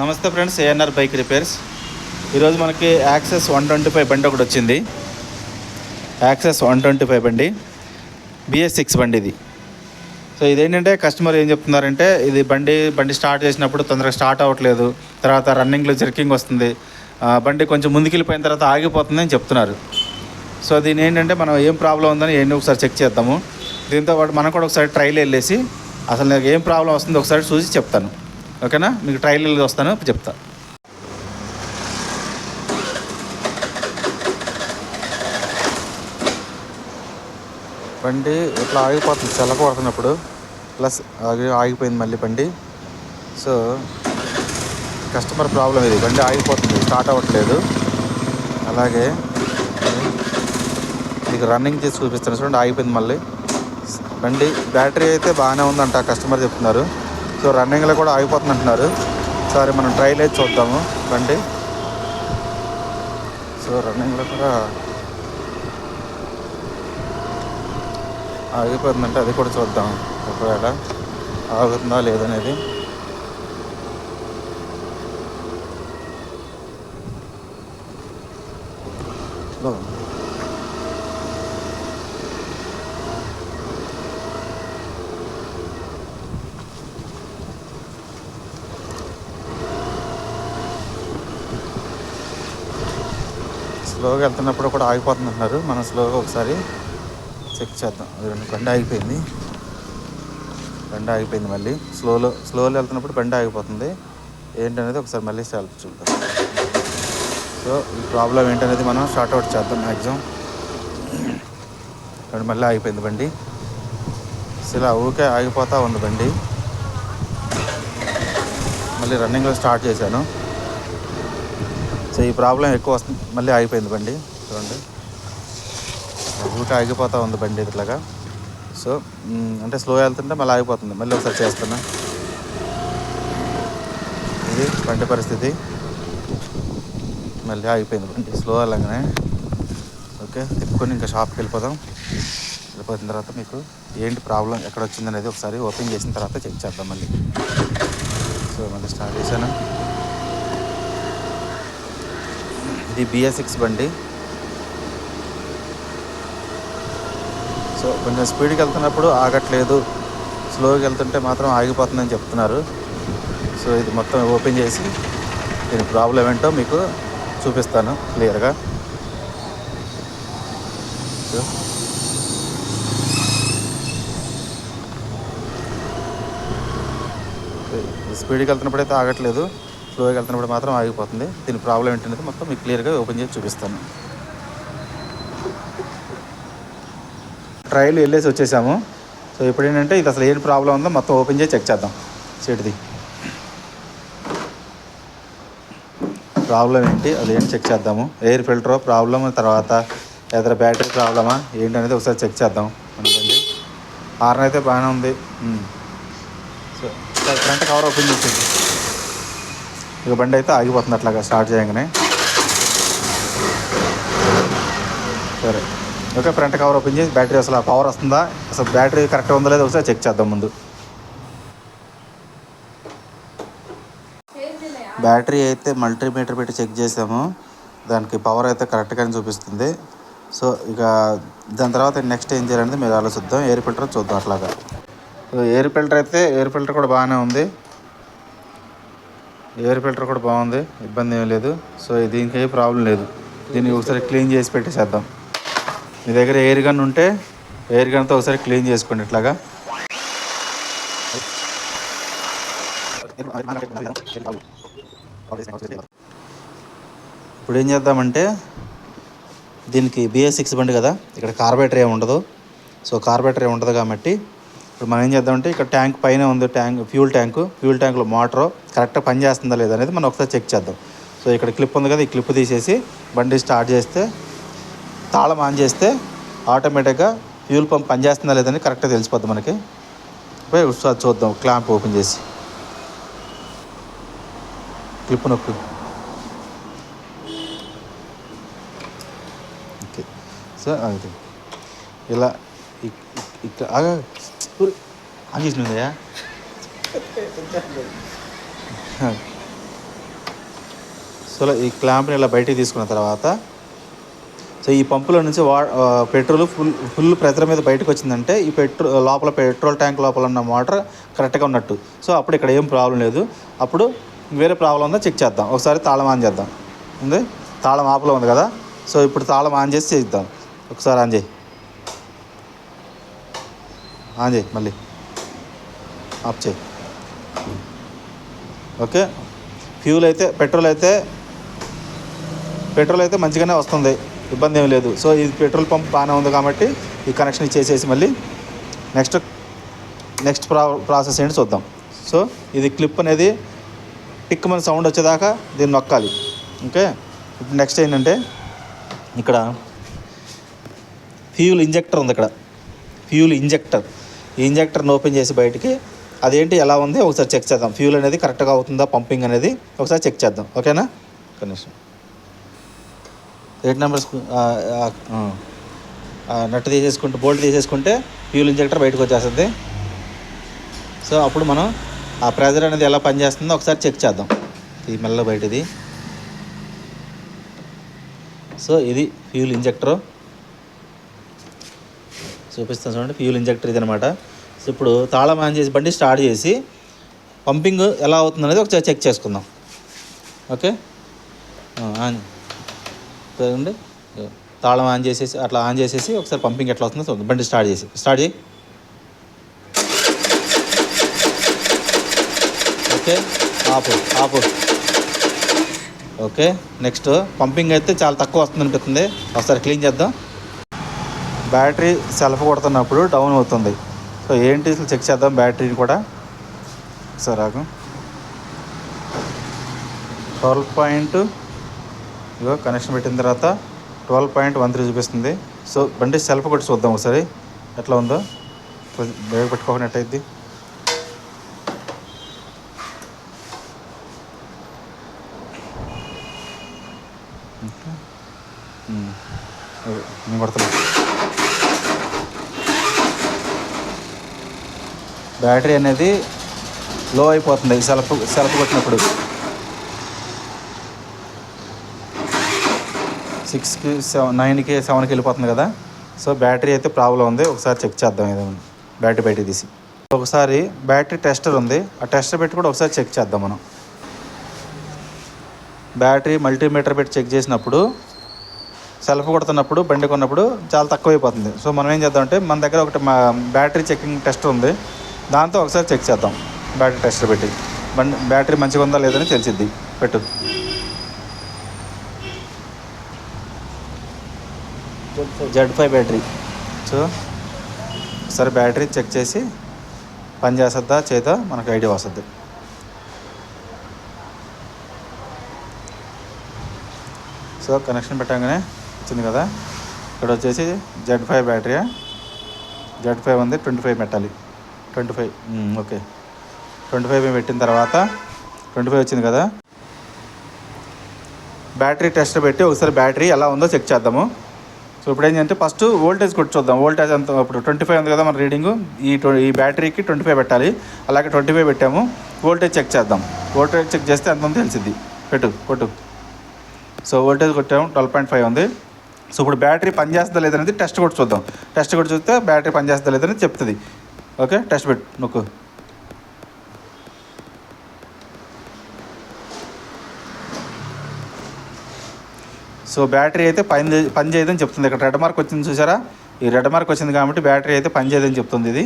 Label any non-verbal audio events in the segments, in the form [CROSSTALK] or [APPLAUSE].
నమస్తే friends ANR bike repairs ఈరోజు మనకి యాక్సెస్ వన్ ట్వంటీ ఫైవ్ బండి ఒకటి వచ్చింది. యాక్సెస్ వన్ ట్వంటీ ఫైవ్ బండి బిఎస్ సిక్స్ బండి ఇది. సో ఇదేంటంటే కస్టమర్ ఏం చెప్తున్నారంటే ఇది బండి బండి స్టార్ట్ చేసినప్పుడు తొందరగా స్టార్ట్ అవ్వట్లేదు. తర్వాత రన్నింగ్లో జర్కింగ్ వస్తుంది. బండి కొంచెం ముందుకెళ్ళిపోయిన తర్వాత ఆగిపోతుంది అని చెప్తున్నారు. సో దీని ఏంటంటే మనం ఏం ప్రాబ్లం ఉందని ఏంటి ఒకసారి చెక్ చేద్దాము. దీంతో పాటు మనం కూడా ఒకసారి ట్రైల్ వెళ్ళేసి అసలు నాకు ఏం ప్రాబ్లం వస్తుందో ఒకసారి చూసి చెప్తాను. ఓకేనా? మీకు ట్రైల్ వెళ్ళి వస్తాను చెప్తా. బండి ఇట్లా ఆగిపోతుంది? చల్లక పడుతున్నప్పుడు. ప్లస్ ఆగి ఆగిపోయింది మళ్ళీ బండి. సో కస్టమర్ ప్రాబ్లం ఇది. బండి ఆగిపోతుంది స్టార్ట్ అవ్వట్లేదు. అలాగే మీకు రన్నింగ్ చేసి చూపిస్తాను. చూడండి ఆగిపోయింది మళ్ళీ. బండి బ్యాటరీ అయితే బాగానే ఉందంట కస్టమర్ చెప్తున్నారు. సో రన్నింగ్లో కూడా ఆగిపోతుందంటున్నారు. సరే మనం ట్రైల్ అయితే చూద్దాము. బండి సో రన్నింగ్లో కూడా ఆగిపోతుందంటే అది కూడా చూద్దాం. ఒకవేళ ఆగుతుందా లేదనేది లో. స్లోగా కూడా ఆగిపోతుంది అంటున్నారు మనం స్లోగా ఒకసారి చెక్ చేద్దాం. అది రెండు బండి ఆగిపోయింది. బండి ఆగిపోయింది మళ్ళీ. స్లోలో స్లోలో వెళ్తున్నప్పుడు బండి ఆగిపోతుంది. ఏంటనేది ఒకసారి మళ్ళీ సెల్ఫ్ చూద్దాం. సో ఈ ప్రాబ్లం ఏంటనేది మనం షార్ట్ అవుట్ చేద్దాం మ్యాక్సిమం రెండు మళ్ళీ ఆగిపోయింది బండి. ఇలా ఊరికే ఆగిపోతూ ఉంది బండి. మళ్ళీ రన్నింగ్లో స్టార్ట్ చేశాను. సో ఈ ప్రాబ్లం ఎక్కువ వస్తుంది. మళ్ళీ ఆగిపోయింది బండి. చూడండి. రూట్ ఆగిపోతూ ఉంది బండి ఇట్లాగా. సో అంటే స్లో వెళ్తుంటే మళ్ళీ ఆగిపోతుంది. మళ్ళీ ఒకసారి చేస్తున్నా. ఇది బండి పరిస్థితి. మళ్ళీ ఆగిపోయింది బండి. స్లో వెళ్ళగానే. ఓకే తిప్పుకొని ఇంకా షాప్కి వెళ్ళిపోదాం. వెళ్ళిపోయిన తర్వాత మీకు ఏంటి ప్రాబ్లం ఎక్కడ వచ్చింది అనేది ఒకసారి ఓపెన్ చేసిన తర్వాత చెక్ చేద్దాం మళ్ళీ. సో మళ్ళీ స్టార్ట్ చేశాను. ఇది బిఎస్ సిక్స్ బండి. సో కొంచెం స్పీడ్కి వెళ్తున్నప్పుడు ఆగట్లేదు. స్లోగా వెళ్తుంటే మాత్రం ఆగిపోతుందని చెప్తున్నారు. సో ఇది మొత్తం ఓపెన్ చేసి దీని ప్రాబ్లం ఏంటో మీకు చూపిస్తాను క్లియర్గా. సో స్పీడ్కి వెళ్తున్నప్పుడు అయితే ఆగట్లేదు. స్లోగా వెళ్తున్నప్పుడు మాత్రం ఆగిపోతుంది. దీని ప్రాబ్లం ఏంటనేది మొత్తం మీకు క్లియర్గా ఓపెన్ చేసి చూపిస్తాను. ట్రయల్ వెళ్ళేసి వచ్చేసాము. సో ఇప్పుడు ఏంటంటే ఇది అసలు ఏం ప్రాబ్లం ఉందో మొత్తం ఓపెన్ చేసి చెక్ చేద్దాం. సీట్ది. ప్రాబ్లం ఏంటి? అది ఏంటి చెక్ చేద్దాము. ఎయిర్ ఫిల్టర్ ప్రాబ్లమ్ తర్వాత ఎదర బ్యాటరీ ప్రాబ్లమా? ఏంటనేది ఒకసారి చెక్ చేద్దాం. అనుకోండి. హార్న్ అయితే బాగానే ఉంది. సో ఫ్రంట్ కవర్ ఓపెన్ చేసింది ఇక బండి అయితే ఆగిపోతుంది అట్లాగా స్టార్ట్ చేయగానే. సరే. ఓకే ఫ్రంట్ కవర్ ఓపెన్ చేసి బ్యాటరీ అసలు పవర్ వస్తుందా? అసలు బ్యాటరీ కరెక్ట్గా ఉందో లేదో ఒకసారి చెక్ చేద్దాం ముందు. బ్యాటరీ అయితే మల్టీమీటర్ పెట్టి చెక్ చేసాము. దానికి పవర్ అయితే కరెక్ట్గానే చూపిస్తుంది. సో ఇక దాని తర్వాత నెక్స్ట్ ఏం చేయాలనేది మీరు ఆలోచిద్దాం. ఎయిర్ ఫిల్టర్ చూద్దాం అట్లాగా. సో ఎయిర్ ఫిల్టర్ అయితే ఎయిర్ ఫిల్టర్ కూడా బాగానే ఉంది. ఎయిర్ ఫిల్టర్ కూడా బాగుంది. ఇబ్బంది ఏం లేదు. సో దీనికి ఏ ప్రాబ్లం లేదు. దీన్ని ఒకసారి క్లీన్ చేసి పెట్టేసేద్దాం. మీ దగ్గర ఎయిర్ గన్ ఉంటే ఎయిర్ గన్తో ఒకసారి క్లీన్ చేసుకోండి ఇట్లాగా. ఇప్పుడు ఏం చేద్దామంటే దీనికి బిఎస్ సిక్స్ బండి కదా ఇక్కడ కార్బేటర్ ఏమి ఉండదు. సో కార్బేటర్ ఏమి ఉండదు కాబట్టి ఇప్పుడు మనం ఏం చేద్దామంటే ఇక్కడ ట్యాంక్ పైన ఉంది ట్యాంక్ ఫ్యూల్ ట్యాంక్ ఫ్యూల్ ట్యాంక్లో మోటార్ కరెక్ట్గా పనిచేస్తుందా లేదా అనేది మనం ఒకసారి చెక్ చేద్దాం. సో ఇక్కడ క్లిప్ ఉంది కదా ఈ క్లిప్ తీసేసి బండి స్టార్ట్ చేస్తే తాళం ఆన్ చేస్తే ఆటోమేటిక్గా ఫ్యూల్ పంప్ పనిచేస్తుందా లేదని కరెక్ట్గా తెలిసిపోద్ది మనకి. పోయి ఒకసారి చూద్దాం. క్లాంప్ ఓపెన్ చేసి. క్లిప్ నొక్కు. ఓకే. సో అది ఇలా ఇక్- ఇక్కడ ఆన్ చేసినదయ్యా సో ఈ క్లాంప్ని ఇలా బయటికి తీసుకున్న తర్వాత సో ఈ పంపులో నుంచి వా పెట్రోల్ ఫుల్ ఫుల్ ప్రెజర్ మీద బయటకు వచ్చిందంటే ఈ పెట్రోల్ లోపల పెట్రోల్ ట్యాంక్ లోపల ఉన్న మోటార్ కరెక్ట్గా ఉన్నట్టు. సో అప్పుడు ఇక్కడ ఏం ప్రాబ్లం లేదు. అప్పుడు వేరే ప్రాబ్లం ఉందో చెక్ చేద్దాం. ఒకసారి తాళం ఆన్ చేద్దాం. ఉంది? తాళం ఆపలో ఉంది కదా? సో ఇప్పుడు తాళం ఆన్ చేసి చేద్దాం ఒకసారి ఆన్ చేయి. ఆన్ చేయి మళ్ళీ. ఆఫ్ చేయి. ఓకే? ఫ్యూల్ అయితే పెట్రోల్ అయితే పెట్రోల్ అయితే మంచిగానే వస్తుంది. ఇబ్బంది ఏమి లేదు. సో ఇది పెట్రోల్ పంప్ బాగానే ఉంది కాబట్టి ఈ కనెక్షన్ ఇచ్చేసేసి మళ్ళీ నెక్స్ట్ నెక్స్ట్ ప్రా ప్రాసెస్ ఏంటి చూద్దాం. సో ఇది క్లిప్ అనేది టిక్ మన సౌండ్ వచ్చేదాకా దీన్ని నొక్కాలి. ఓకే? ఇప్పుడు నెక్స్ట్ ఏంటంటే ఇక్కడ ఫ్యూల్ ఇంజెక్టర్ ఉంది ఇక్కడ. ఫ్యూల్ ఇంజెక్టర్ ఈ ఇంజెక్టర్ని ఓపెన్ చేసి బయటికి అదేంటి ఎలా ఉంది? ఒకసారి చెక్ చేద్దాం. ఫ్యూల్ అనేది కరెక్ట్గా అవుతుందా? పంపింగ్ అనేది ఒకసారి చెక్ చేద్దాం. ఓకేనా? కనీసం ఎయిట్ నెంబర్స్ నట్టు తీసేసుకుంటే బోల్ట్ తీసేసుకుంటే ఫ్యూల్ ఇంజెక్టర్ బయటకు వచ్చేస్తుంది. సో అప్పుడు మనం ఆ ప్రెజర్ అనేది ఎలా పనిచేస్తుందో ఒకసారి చెక్ చేద్దాం. ఇది మెల్ల బయటది. సో ఇది ఫ్యూల్ ఇంజెక్టరు. చూపిస్తాను చూడండి ఫ్యూల్ ఇంజెక్టర్ ఇది అనమాట సో ఇప్పుడు తాళం ఆన్ చేసి బండి స్టార్ట్ చేసి పంపింగ్ ఎలా అవుతుంది అనేది ఒకసారి చెక్ చేసుకుందాం. ఓకే? ఆన్. చూడండి తాళం ఆన్ చేసేసి అట్లా ఆన్ చేసేసి ఒకసారి పంపింగ్ ఎట్లా వస్తుందో చూద్దాం. బండి స్టార్ట్ చేసి స్టార్ట్ చేయి. ఓకే ఆపు ఆపు. ఓకే నెక్స్ట్ పంపింగ్ అయితే చాలా తక్కువ వస్తుంది అనిపిస్తుంది. ఒకసారి క్లీన్ చేద్దాం. బ్యాటరీ సెల్ఫ్ కొడుతున్నప్పుడు డౌన్ అవుతుంది. సో ఏంటి అసలు చెక్ చేద్దాం బ్యాటరీని కూడా. సరే ఆగు. ట్వెల్వ్ పాయింట్ ఇదిగో కనెక్షన్ పెట్టిన తర్వాత ట్వెల్వ్ పాయింట్ వన్ త్రీ చూపిస్తుంది. సో బండి సెల్ఫ్ కొట్టి చూద్దాం ఒకసారి. ఎట్లా ఉందో? బేగ పెట్టుకోకుండా ఎట్టయిద్ది నేను కొడుతున్నా బ్యాటరీ అనేది లో అయిపోతుంది. సెల్ఫ్ సెల్ఫ్ కొట్టినప్పుడు. సిక్స్కి సెవెన్ నైన్కి సెవెన్కి వెళ్ళిపోతుంది కదా. సో బ్యాటరీ అయితే ప్రాబ్లం ఉంది. ఒకసారి చెక్ చేద్దాం ఏదైనా బ్యాటరీ బయట తీసి. ఒకసారి బ్యాటరీ టెస్టర్ ఉంది. ఆ టెస్టర్ పెట్టి కూడా ఒకసారి చెక్ చేద్దాం మనం. బ్యాటరీ మల్టీమీటర్ పెట్టి చెక్ చేసినప్పుడు సెల్ఫ్ కొడుతున్నప్పుడు బండి కొన్నప్పుడు చాలా తక్కువ అయిపోతుంది సో మనం ఏం చేద్దామంటే మన దగ్గర ఒకటి మా బ్యాటరీ చెకింగ్ టెస్టర్ ఉంది. దాంతో ఒకసారి చెక్ చేద్దాం. బ్యాటరీ టెస్టర్ పెట్టి. బండి బ్యాటరీ మంచిగా ఉందా లేదని తెలిసిద్ది. పెట్టు. జెడ్ ఫైవ్ బ్యాటరీ సో ఒకసారి బ్యాటరీ చెక్ చేసి పని చేస్తుందా చేత మనకు ఐడియా వస్తుంది. సో కనెక్షన్ పెట్టగానే వచ్చింది కదా. ఇక్కడ వచ్చేసి Z five battery Z five ఉంది ట్వంటీ ఫైవ్ పెట్టాలి. Twenty five okay. Twenty five పెట్టిన తర్వాత ట్వంటీ ఫైవ్ వచ్చింది కదా. బ్యాటరీ టెస్ట్ పెట్టి ఒకసారి బ్యాటరీ ఎలా ఉందో చెక్ చేద్దాము. సో ఇప్పుడు ఏంటంటే ఫస్ట్ వోల్టేజ్ కొట్టి చూద్దాం. వోల్టేజ్ ఎంత? ఇప్పుడు ట్వంటీ ఫైవ్ ఉంది కదా మన రీడింగ్ ఈ ఈ బ్యాటరీకి ట్వంటీ ఫైవ్ పెట్టాలి. అలాగే ట్వంటీ ఫైవ్ పెట్టాము. వోల్టేజ్ చెక్ చేద్దాం. వోల్టేజ్ చెక్ చేస్తే ఎంత ఉందో తెలిసింది పెట్టు కొట్టు. సో వోల్టేజ్ కొట్టాము. ట్వెల్వ్ పాయింట్ ఫైవ్ ఉంది. సో ఇప్పుడు బ్యాటరీ పనిచేస్తుందా లేదనేది టెస్ట్ కొట్టి చూద్దాం. టెస్ట్ కొట్టి చూస్తే బ్యాటరీ పనిచేస్తుందా లేదని చెప్తుంది. ఓకే టెస్ట్ పెట్టు నొక్కు. సో బ్యాటరీ అయితే పని పని చేయదని చెప్తుంది. ఇక్కడ రెడ్ మార్క్ వచ్చింది చూసారా? ఈ రెడ్ మార్క్ వచ్చింది కాబట్టి బ్యాటరీ అయితే పని చేయదని చెప్తుంది ఇది.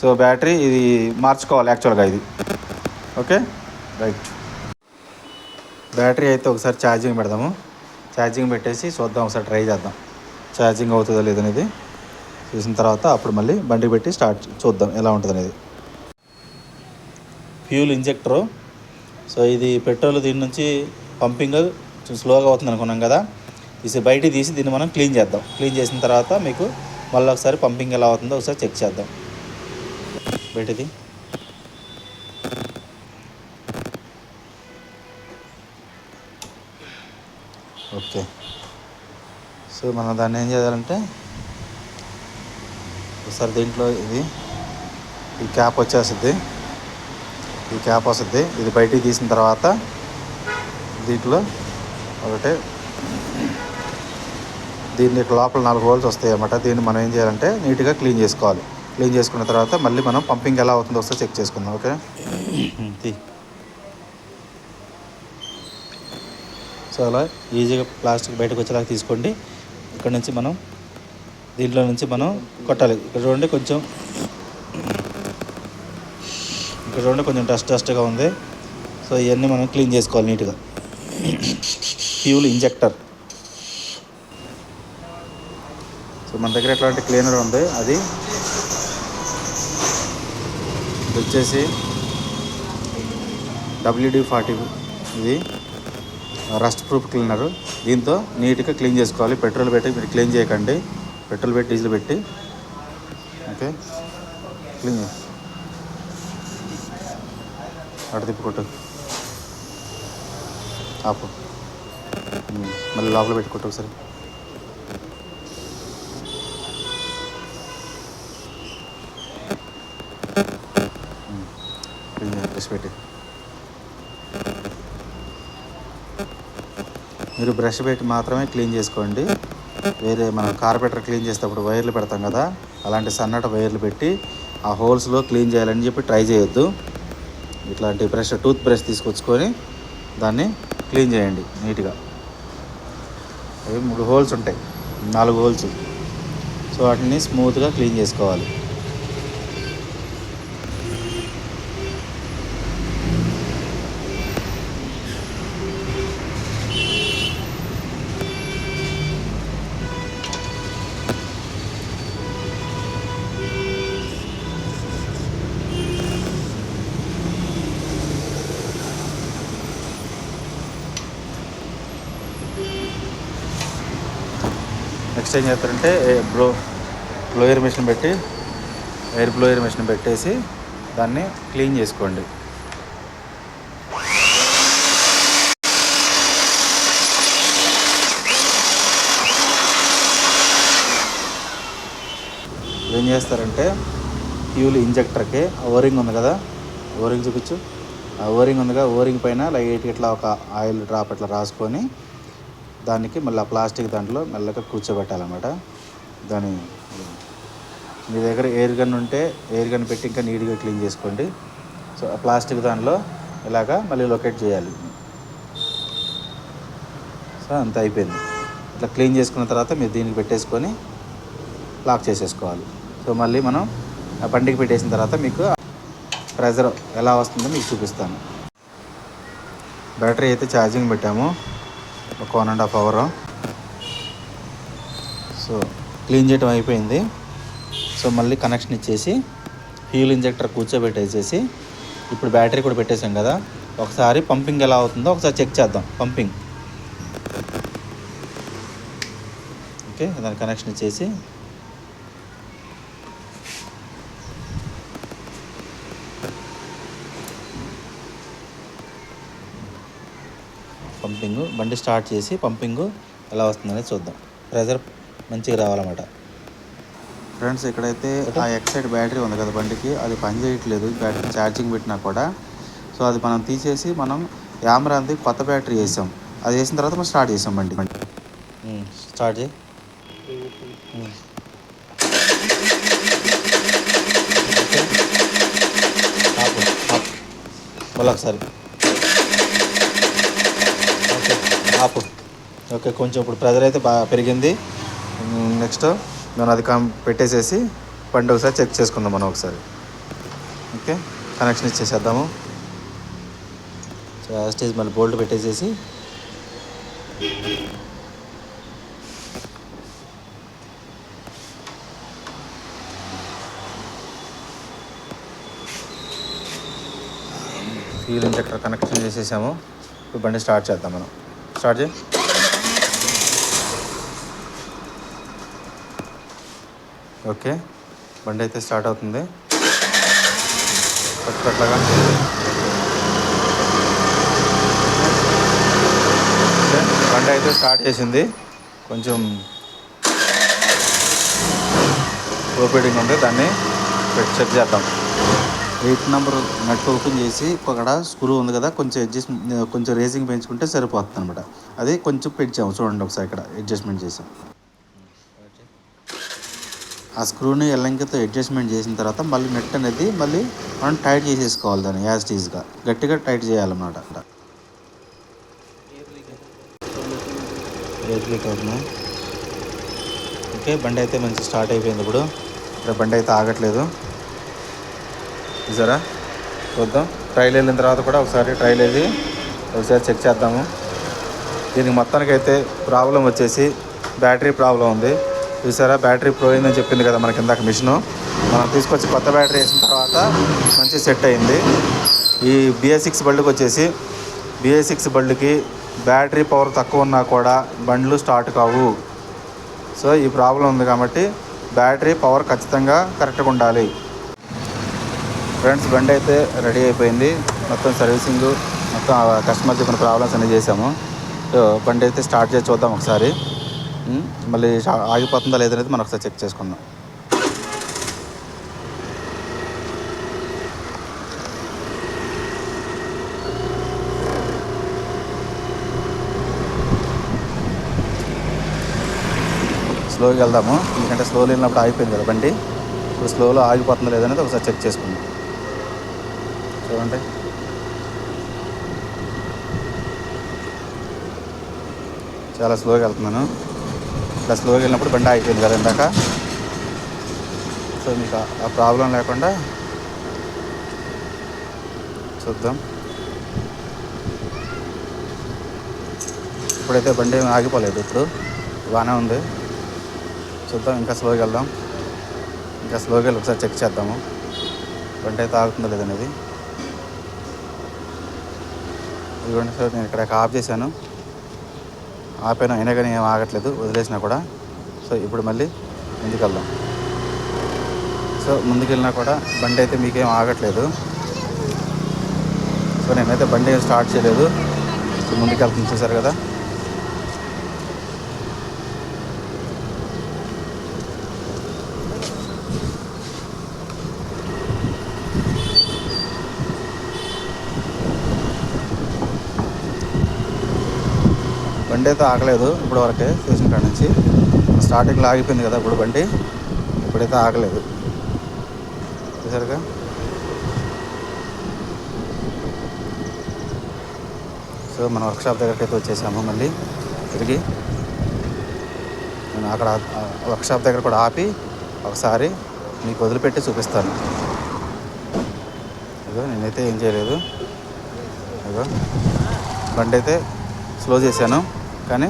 సో బ్యాటరీ ఇది మార్చుకోవాలి యాక్చువల్గా ఇది. ఓకే? రైట్. బ్యాటరీ అయితే ఒకసారి ఛార్జింగ్ పెడదాము. ఛార్జింగ్ పెట్టేసి చూద్దాం ఒకసారి ట్రై చేద్దాం. ఛార్జింగ్ అవుతుందో లేదనేది చూసిన తర్వాత అప్పుడు మళ్ళీ బండి పెట్టి స్టార్ట్ చూద్దాం ఎలా ఉంటుంది అనేది. Fuel injector. సో ఇది పెట్రోల్ దీని నుంచి పంపింగ్ కొంచెం స్లోగా అవుతుంది అనుకున్నాం కదా. తీసి బయటికి తీసి దీన్ని మనం క్లీన్ చేద్దాం. క్లీన్ చేసిన తర్వాత మీకు మళ్ళీ ఒకసారి పంపింగ్ ఎలా అవుతుందో ఒకసారి చెక్ చేద్దాం. బయటిది. ఓకే. సో మనం దాన్ని ఏం చేయాలంటే ఒకసారి దీంట్లో ఇది ఈ క్యాప్ వచ్చేస్తుంది. ఈ క్యాప్ వస్తుంది. ఇది బయటికి తీసిన తర్వాత దీంట్లో ఒకటే దీన్ని లోపల నాలుగు హోల్స్ వస్తాయి అన్నమాట దీన్ని మనం ఏం చేయాలంటే నీట్గా క్లీన్ చేసుకోవాలి. క్లీన్ చేసుకున్న తర్వాత మళ్ళీ మనం పంపింగ్ ఎలా అవుతుందో ఒకసారి చెక్ చేసుకుందాం ఓకే [CLEARS THROAT] సో అలా ఈజీగా ప్లాస్టిక్ బయటకు వచ్చేలాగా తీసుకోండి. ఇక్కడ నుంచి మనం దీంట్లో నుంచి మనం కొట్టాలి. ఇక్కడ చూడండి కొంచెం ఇక్కడ చూడండి కొంచెం డస్ట్ డస్ట్గా ఉంది. సో ఇవన్నీ మనం క్లీన్ చేసుకోవాలి నీట్గా. [CLEARS THROAT] ఫ్యూల్ ఇంజెక్టర్ సో మన దగ్గర ఎట్లాంటి క్లీనర్ ఉంది అది. వచ్చేసి డబ్ల్యూడి ఫార్టీ ఇది. రస్ట్ ప్రూఫ్ క్లీనర్ దీంతో నీట్గా క్లీన్ చేసుకోవాలి. పెట్రోల్ పెట్టి మీరు క్లీన్ చేయకండి. పెట్రోల్ పెట్టి డీజిల్ పెట్టి. ఓకే? క్లీన్ అటు తిప్పుకొట్టు ఆపు. మళ్ళీ లోపల పెట్టుకుంటా ఒకసారి ఉమ్, క్లీన్ చేయి, బ్రష్ పెట్టి. మీరు బ్రష్ పెట్టి మాత్రమే క్లీన్ చేసుకోండి. వేరే మనం కార్పెటర్ క్లీన్ చేసేటప్పుడు వైర్లు పెడతాం కదా అలాంటి సన్నటి వైర్లు పెట్టి ఆ హోల్స్లో క్లీన్ చేయాలని చెప్పి ట్రై చేయొద్దు. ఇట్లాంటి బ్రష్ టూత్ బ్రష్ తీసుకొచ్చుకొని దాన్ని క్లీన్ చేయండి నీట్గా. అవి మూడు హోల్స్ ఉంటాయి నాలుగు హోల్స్. సో వాటిని స్మూత్గా క్లీన్ చేసుకోవాలి. నెక్స్ట్ ఏం చేస్తారంటే ఏ- బ్లో బ్లోయర్ మిషన్ పెట్టి ఎయిర్ బ్లోయర్ మిషన్ పెట్టేసి దాన్ని క్లీన్ చేసుకోండి. ఏం చేస్తారంటే ఫ్యూల్ ఇంజెక్టర్కి ఓరింగ్ ఉంది కదా ఓరింగ్ చూపించు. ఆ ఓరింగ్ ఉందిగా ఓరింగ్ పైన లైట్ ఇట్లా ఒక ఆయిల్ డ్రాప్ ఇట్లా రాసుకొని దానికి మళ్ళీ ఆ ప్లాస్టిక్ దాంట్లో మెల్లగా కూర్చోబెట్టాలన్నమాట. దాని మీ దగ్గర ఎయిర్ గన్ ఉంటే ఎయిర్ గన్ పెట్టి ఇంకా నీట్గా క్లీన్ చేసుకోండి. సో ఆ ప్లాస్టిక్ దానిలో ఇలాగా మళ్ళీ లొకేట్ చేయాలి. సో అంత అయిపోయింది. ఇట్లా క్లీన్ చేసుకున్న తర్వాత మీరు దీనికి పెట్టేసుకొని లాక్ చేసేసుకోవాలి. సో మళ్ళీ మనం ఆ బండికి పెట్టేసిన తర్వాత మీకు ప్రెజర్ ఎలా వస్తుందో మీకు చూపిస్తాను. బ్యాటరీ అయితే ఛార్జింగ్ పెట్టాము. ఒక one and half hour so clean చేయడం అయిపోయింది. సో మళ్ళీ కనెక్షన్ ఇచ్చేసి ఫ్యూల్ ఇంజెక్టర్ కూర్చోబెట్టేసేసి ఇప్పుడు బ్యాటరీ కూడా పెట్టేసాం కదా. ఒకసారి పంపింగ్ ఎలా అవుతుందో ఒకసారి చెక్ చేద్దాం. పంపింగ్ ఓకే దాని కనెక్షన్ ఇచ్చేసి పంపింగ్ బండి స్టార్ట్ చేసి పంపింగ్ ఎలా వస్తుందనేది చూద్దాం. ప్రెజర్ మంచిగా రావాలన్నమాట. ఫ్రెండ్స్ ఇక్కడైతే ఆ ఎక్సైడ్ బ్యాటరీ ఉంది కదా బండికి అది పని చేయట్లేదు బ్యాటరీ ఛార్జింగ్ పెట్టినా కూడా. సో అది మనం తీసేసి మనం యామరాంది కొత్త బ్యాటరీ వేసాం. అది వేసిన తర్వాత మనం స్టార్ట్ చేసాం బండి. స్టార్ట్ చేయి. మళ్ళీ ఒకసారి ఓకే ఆపు. ఓకే కొంచెం ఇప్పుడు ప్రెజర్ అయితే బాగా పెరిగింది. నెక్స్ట్ మనం అది కం పెట్టేసేసి బండి ఒకసారి చెక్ చేసుకుందాం మనం ఒకసారి. ఓకే కనెక్షన్ ఇచ్చేసేద్దాము. సో స్టేజ్ మళ్ళీ బోల్ట్ పెట్టేసేసి. ఫ్యూల్ ఇంజెక్టర్ కనెక్షన్ చేసేసాము. ఇప్పుడు బండి స్టార్ట్ చేద్దాం మనం. స్టార్ట్ చేయి. ఓకే బండి అయితే స్టార్ట్ అవుతుంది. పట్టుకట్లాగా బండి అయితే స్టార్ట్ చేసింది. కొంచెం ఓపెడింగ్ ఉంది దాన్ని చెక్ చేద్దాం. ఎయిట్ నెంబర్ నట్ ఓపెన్ చేసి అక్కడ స్క్రూ ఉంది కదా కొంచెం అడ్జస్ట్ కొంచెం రేసింగ్ పెంచుకుంటే సరిపోతుంది అనమాట అది కొంచెం పెంచాము చూడండి ఒకసారి ఇక్కడ అడ్జస్ట్మెంట్ చేసాం. ఆ స్క్రూని ఎల్లంకితో అడ్జస్ట్మెంట్ చేసిన తర్వాత మళ్ళీ నెట్ అనేది మళ్ళీ మనం టైట్ చేసేసుకోవాలి దాన్ని యాజ్ టీజ్గా గట్టిగా టైట్ చేయాలన్నమాట అక్కడ. ఓకే బండి అయితే మంచి స్టార్ట్ అయిపోయింది ఇప్పుడు. ఇక్కడ బండి అయితే ఆగట్లేదు. చూసారా? చూద్దాం. ట్రైల్ వెళ్ళిన తర్వాత కూడా ఒకసారి ట్రైల్ వెళ్ళి ఒకసారి చెక్ చేద్దాము. దీనికి మొత్తానికి అయితే ప్రాబ్లం వచ్చేసి బ్యాటరీ ప్రాబ్లం ఉంది. చూసారా? బ్యాటరీ పోయిందని చెప్పింది కదా మనకి ఇందాక మిషను. మనం తీసుకొచ్చి కొత్త బ్యాటరీ వేసిన తర్వాత మంచి సెట్ అయింది. ఈ బిఎస్ సిక్స్ బళ్ళకి వచ్చేసి బిఎస్ సిక్స్ బళ్ళకి బ్యాటరీ పవర్ తక్కువ ఉన్నా కూడా బండ్లు స్టార్ట్ కావు. సో ఈ ప్రాబ్లం ఉంది కాబట్టి బ్యాటరీ పవర్ ఖచ్చితంగా కరెక్ట్గా ఉండాలి. ఫ్రెండ్స్ బండి అయితే రెడీ అయిపోయింది. మొత్తం సర్వీసింగ్ మొత్తం కస్టమర్ చెప్పిన ప్రాబ్లమ్స్ అన్నీ చేసాము. బండి అయితే స్టార్ట్ చేసి చూద్దాం ఒకసారి. మళ్ళీ ఆగిపోతుందా లేదనేది మనం ఒకసారి చెక్ చేసుకుందాం. స్లోగా వెళ్దాము. ఎందుకంటే స్లోలో వెళ్ళినప్పుడు ఆగిపోయింది కదా బండి. ఇప్పుడు స్లోలో ఆగిపోతుందా లేదనేది ఒకసారి చెక్ చేసుకుందాం. చూడండి చాలా స్లోగా వెళ్తున్నాను. ఇట్లా స్లోగా వెళ్ళినప్పుడు బండి ఆగిపోయింది కదా ఇందాక. సో మీకు ఆ- ప్రాబ్లం లేకుండా చూద్దాం. ఇప్పుడైతే బండి ఏమీ ఆగిపోలేదు ఇప్పుడు. బాగానే ఉంది. చూద్దాం ఇంకా స్లోగా వెళ్దాం. ఇంకా స్లోగా వెళ్ళి ఒకసారి చెక్ చేద్దాము. బండి అయితే ఆగుతుందో లేదనేది ఇదిగోండి సార్ నేను ఇక్కడ ఆఫ్ చేశాను. ఆపాను అయినా కానీ ఏం ఆగట్లేదు వదిలేసినా కూడా. సో ఇప్పుడు మళ్ళీ ముందుకు వెళ్దాం సో ముందుకెళ్ళినా కూడా బండి అయితే మీకేం ఆగట్లేదు. సో నేనైతే బండి స్టార్ట్ చేయలేదు. ఇప్పుడు ముందుకు వెళ్తుంది చూసారు కదా. బండి అయితే ఆగలేదు ఇప్పుడు వరకే స్టేషన్ కాడ నుంచి. స్టార్టింగ్లో ఆగిపోయింది కదా ఇప్పుడు బండి ఇప్పుడైతే ఆగలేదు. చూసారుగా? సో మన వర్క్షాప్ దగ్గరికి అయితే వచ్చేసాము మళ్ళీ తిరిగి. నేను అక్కడ వర్క్షాప్ దగ్గర కూడా ఆపి ఒకసారి మీకు వదిలిపెట్టి చూపిస్తాను. ఇదో నేనైతే ఏం చేయలేదు. ఇదో బండి అయితే స్లో చేశాను. కానీ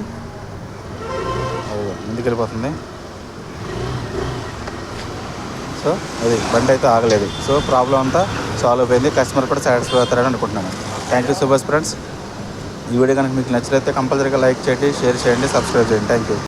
అదిగో ముందుకు వెళ్ళిపోతుంది? సో అది బండి అయితే ఆగలేదు. సో ప్రాబ్లం అంతా సాల్వ్ అయిపోయింది. కస్టమర్ కూడా సాటిస్ఫై అవుతారని అనుకుంటున్నాను. Thank you so much friends ఈ వీడియో కనుక మీకు నచ్చినట్లయితే కంపల్సరీగా లైక్ చేయండి షేర్ చేయండి సబ్స్క్రైబ్ చేయండి. Thank you